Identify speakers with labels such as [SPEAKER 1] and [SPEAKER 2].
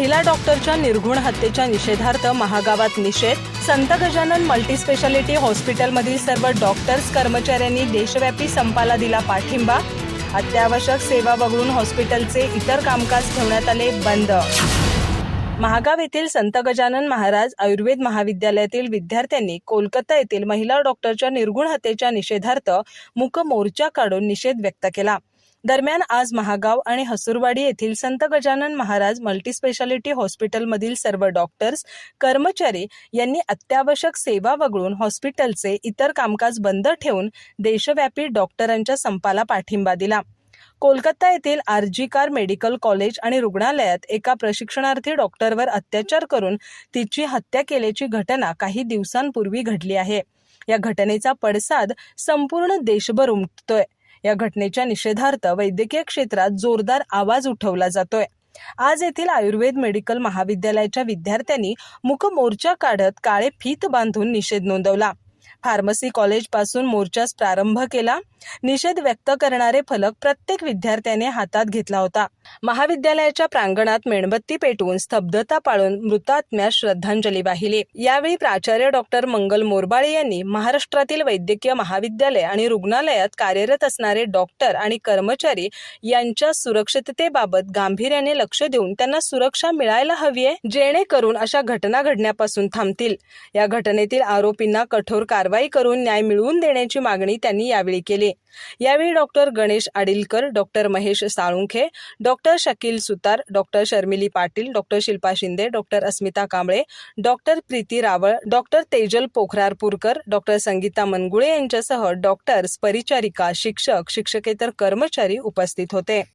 [SPEAKER 1] महिला डॉक्टरच्या निर्घुण हत्येच्या निषेधार्थ महागावात निषेध. संत गजानन मल्टीस्पेशालिटी हॉस्पिटलमधील सर्व डॉक्टर्स कर्मचाऱ्यांनी देशव्यापी संपाला दिला पाठिंबा. अत्यावश्यक सेवा वगळून हॉस्पिटलचे इतर कामकाज ठेवण्यात आले बंद. महागाव येथील संत गजानन महाराज आयुर्वेद महाविद्यालयातील विद्यार्थ्यांनी कोलकाता येथील महिला डॉक्टरच्या निर्गुण हत्येच्या निषेधार्थ मूक मोर्चा काढून निषेध व्यक्त केला. दरम्यान आज महागाव आणि हसूरवाडी येथील संत गजानन महाराज मल्टीस्पेशालिटी हॉस्पिटलमधील सर्व डॉक्टर्स कर्मचारी यांनी अत्यावश्यक सेवा वगळून हॉस्पिटलचे इतर कामकाज बंद ठेवून देशव्यापी डॉक्टरांच्या संपाला पाठिंबा दिला. कोलकाता येथील आरजीकार मेडिकल कॉलेज आणि रुग्णालयात एका प्रशिक्षणार्थी डॉक्टरवर अत्याचार करून तिची हत्या केल्याची घटना काही दिवसांपूर्वी घडली आहे. या घटनेचा पडसाद संपूर्ण देशभर उमटतोय. या घटनेच्या निषेधार्थ वैद्यकीय क्षेत्रात जोरदार आवाज उठवला जातोय. आज येथील आयुर्वेद मेडिकल महाविद्यालयाच्या विद्यार्थ्यांनी मुखमोर्चा काढत काळे फीत बांधून निषेध नोंदवला. फार्मसी कॉलेजपासून मोर्चास प्रारंभ केला. निषेध व्यक्त करणारे फलक प्रत्येक विद्यार्थ्याने हातात घेतला होता. महाविद्यालयाच्या प्रांगणात मेणबत्ती पेटवून स्तब्धता पाळून मृतात्म्यास श्रद्धांजली वाहिली. यावेळी प्राचार्य डॉक्टर मंगल मोरबाळे यांनी महाराष्ट्रातील वैद्यकीय महाविद्यालय आणि रुग्णालयात कार्यरत असणारे डॉक्टर आणि कर्मचारी यांच्या सुरक्षिततेबाबत गांभीर्याने लक्ष देऊन त्यांना सुरक्षा मिळायला हवी आहे जेणेकरून अशा घटना घडण्यापासून थांबतील. या घटनेतील आरोपींना कठोर कारवाई करून न्याय मिळवून देण्याची मागणी त्यांनी यावेळी केली. यावेळी doctor Ganesh Adilkar doctor Mahesh Salunkhe doctor Shakeel Sutar doctor Sharmili Patil doctor Shilpa Shinde doctor Asmita Kamble doctor Preeti Raval doctor Tejal Pokhrarpurkar doctor Sangeeta Mangule यांच्यासह डॉक्टर्स परिचारिका शिक्षक शिक्षकेतर कर्मचारी उपस्थित होते.